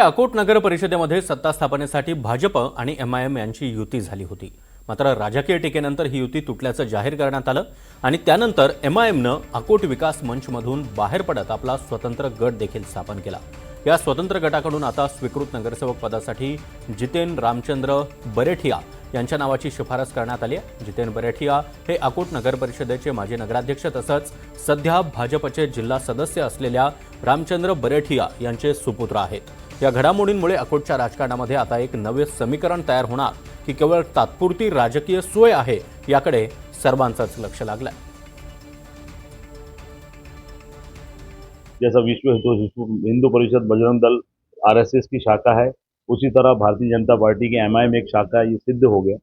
इकडे अकोट नगर परिषदेमध्ये सत्ता स्थापनेसाठी भाजप आणि एम आय एम यांची युती झाली होती. मात्र राजकीय टीकेनंतर ही युती तुटल्याचं जाहीर करण्यात आलं आणि त्यानंतर एम आय एमनं अकोट विकास मंचमधून बाहेर पडत आपला स्वतंत्र गट देखील स्थापन केला. या स्वतंत्र गटाकडून आता स्वीकृत नगरसेवक पदासाठी जितेन रामचंद्र बरेठिया यांच्या नावाची शिफारस करण्यात आली आहे. जितेन बरेठिया हे अकोट नगर परिषदेचे माजी नगराध्यक्ष तसंच सध्या भाजपचे जिल्हा सदस्य असलेल्या रामचंद्र बरेठिया यांचे सुपुत्र आहेत. या घडामोडींमुळे अकोटच्या राजकारणामध्ये आता एक नवे समीकरण तयार होणार की केवळ तात्पुरती राजकीय सोय आहे याकडे सर्वांचंच लक्ष लागलं जैसा विश्व हिंदू हिंदू परिषद बजरंग दल आरएसएस की शाखा है उसी तरह भारतीय जनता पार्टी की एमआईएम एक शाखा है ये सिद्ध हो गया।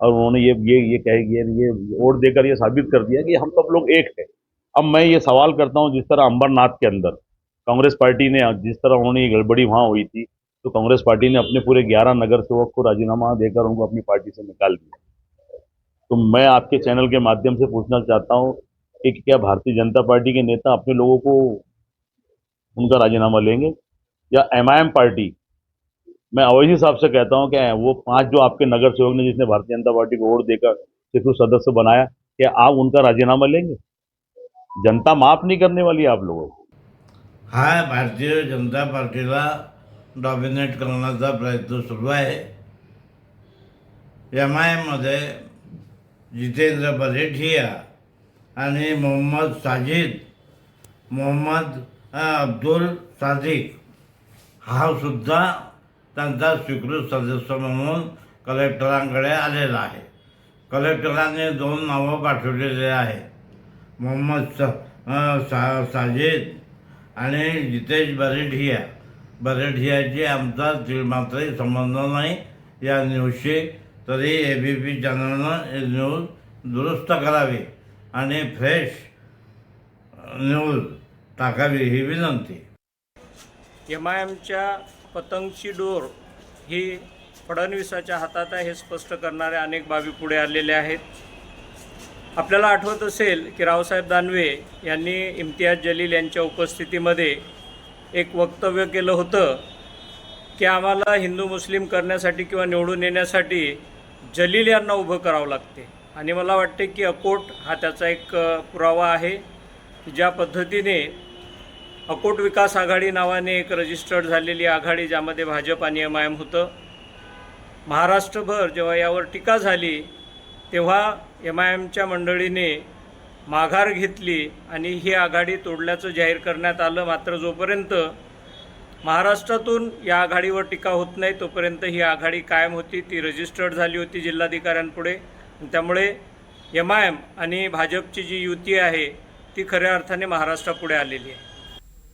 और उन्होंने ये ये ये कह ये ये वोट देकर ये साबित कर दिया कि हम सब लोग एक हैं। अब मैं ये सवाल करता हूँ जिस तरह अंबरनाथ के अंदर। कांग्रेस पार्टी ने जिस तरह उन्होंने ये गड़बड़ी वहाँ हुई थी तो कांग्रेस पार्टी ने अपने पूरे ग्यारह नगर सेवक को राजीनामा देकर उनको अपनी पार्टी से निकाल दिया। तो मैं आपके चैनल के माध्यम से पूछना चाहता हूँ कि क्या भारतीय जनता पार्टी के नेता अपने लोगों को उनका राजीनामा लेंगे? या एमआईएम पार्टी? मैं अवैधी साहब से कहता हूँ कि वो पाँच जो आपके नगर सेवक ने जिसने भारतीय जनता पार्टी को वोट देकर सिर्फ़ सदस्य बनाया, क्या आप उनका राजीनामा लेंगे? जनता माफ़ नहीं करने वाली आप लोगों को। हा भारतीय जनता पार्टीला डॉमिनेट करण्याचा प्रयत्न सुरू आहे. एम आय एममध्ये जितेंद्र बरेठिया आणि मोहम्मद साजिद मोहम्मद अब्दुल सादिक हा सुद्धा त्यांचा स्वीकृत सदस्य म्हणून कलेक्टरांकडे आलेला आहे. कलेक्टरांनी दोन नावं पाठवलेले आहे मोहम्मद सा सा साजिद आणि जितेश बरेठिया बरेठियाची आमचा ती- मात्रही संबंध नाही. या न्यूजशी तरी ए बी पी चॅनलनं हे न्यूज दुरुस्त करावी आणि फ्रेश न्यूज टाकावी ही विनंती. एम आय एमच्या पतंगची डोर ही फडणवीसाच्या हातात आहे हे स्पष्ट करणाऱ्या अनेक बाबी पुढे आलेल्या आहेत. आपल्याला आठवत असेल की रावसाहेब दानवे यांनी इम्तियाज जलील यांच्या उपस्थितीमध्ये एक वक्तव्य केलं होतं की आम्हाला हिंदू मुस्लिम करण्यासाठी किंवा निवडून येण्यासाठी जलील यांना उभं करावं लागते. आणि मला वाटते की अकोट हा त्याचा एक पुरावा आहे की ज्या पद्धतीने अकोट विकास आघाडी नावाने एक रजिस्टर्ड झालेली आघाडी ज्यामध्ये भाजप आणि एम आय एम होतं. महाराष्ट्रभर जेव्हा यावर टीका झाली तेव्हा एम आय एमच्या मंडळीने माघार घेतली आणि ही आघाडी तोडल्याचं जाहीर करण्यात आलं. मात्र जोपर्यंत महाराष्ट्रातून या आघाडीवर टीका होत नाही तोपर्यंत ही आघाडी कायम होती. ती रजिस्टर्ड झाली होती जिल्हाधिकाऱ्यांपुढे. त्यामुळे एम आय एम आणि भाजपची जी युती आहे ती खऱ्या अर्थाने महाराष्ट्रापुढे आलेली आहे.